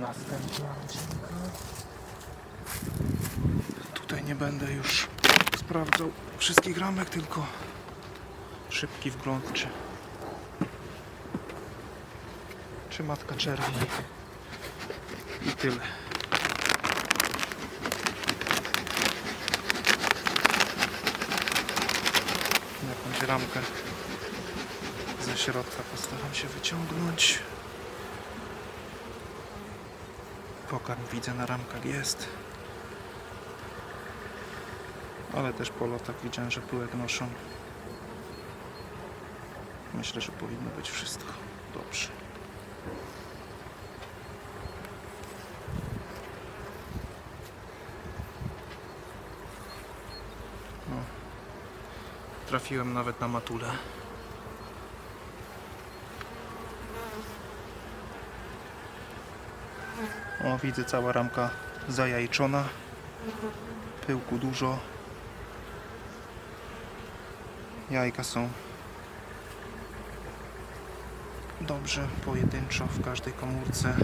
Następna rodzinka. Tutaj nie będę już sprawdzał wszystkich ramek, tylko szybki wgląd, czy, czy matka czerwi. I tyle. Jakąś ramkę ze środka postaram się wyciągnąć. Pokarm widzę na ramkach jest. Ale też po lotach widziałem, że pyłek noszą. Myślę, że powinno być wszystko dobrze. No. Trafiłem nawet na matulę. O, widzę cała ramka zajajczona. Pyłku dużo. Jajka są dobrze, pojedynczo w każdej komórce.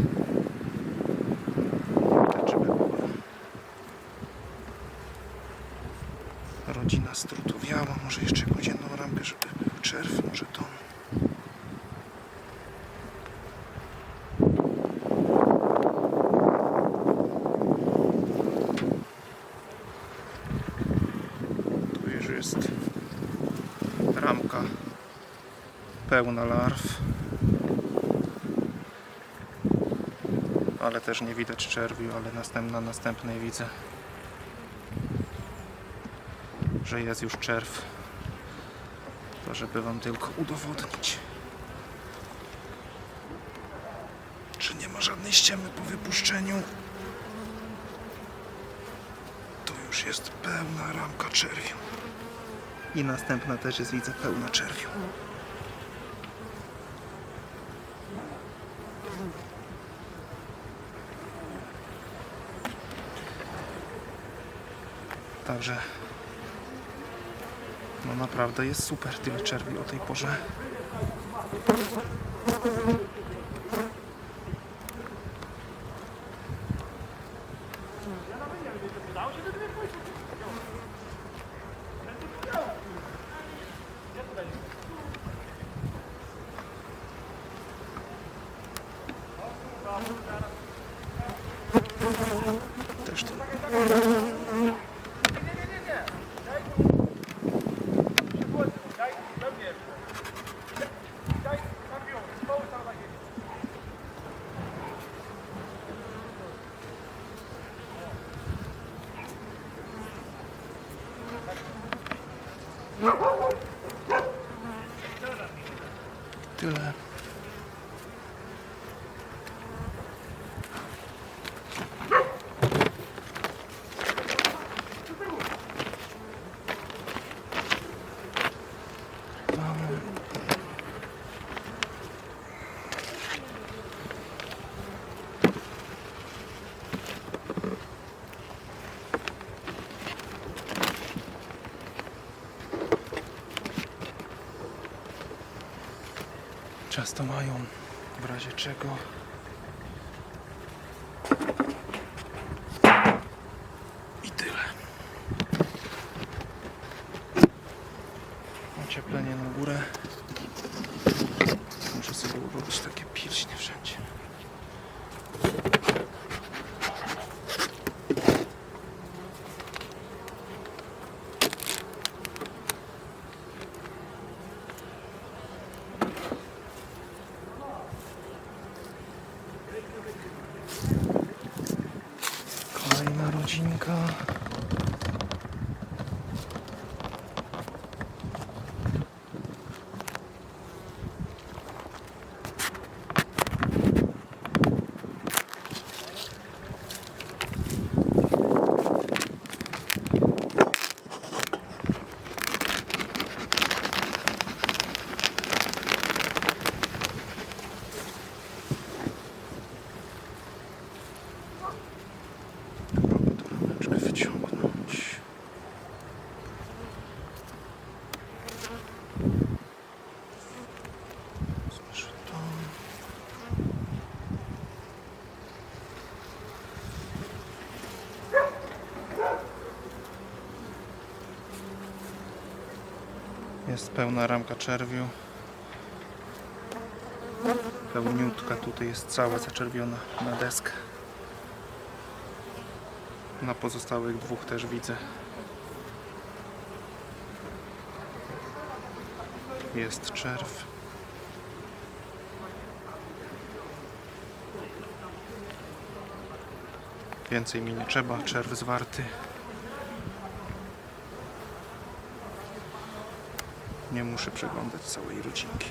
Już jest ramka pełna larw. Ale też nie widać czerwiu, ale następna, następnej widzę, że jest już czerw. To żeby Wam tylko udowodnić, że nie ma żadnej ściemy po wypuszczeniu. To już jest pełna ramka czerwiu. I następna też jest, widzę, pełna czerwiu. Także no naprawdę jest super tyle czerwi o tej porze. Też tu tyle. Teşekkürler. Często mają w razie czego. I tyle. Ocieplenie na górę. Muszę sobie urobić takie pilśnie wszędzie. Kolejna rodzinka. Jest pełna ramka czerwiu. Pełniutka tutaj jest cała zaczerwiona na deskę. Na pozostałych dwóch też widzę Jest czerw. Więcej mi nie trzeba, czerw zwarty. Nie muszę przeglądać całej rodzinki.